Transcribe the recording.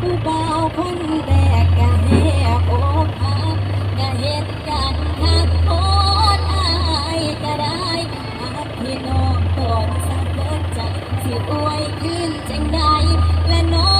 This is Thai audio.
ผู้เบาคนแตกกะแหโอกหักกะเหตุการณ์ทักโคตรอายกะได้หากพี่น้องตอนสักเบิดใจสิอวยขึ้นจังใดและน้อง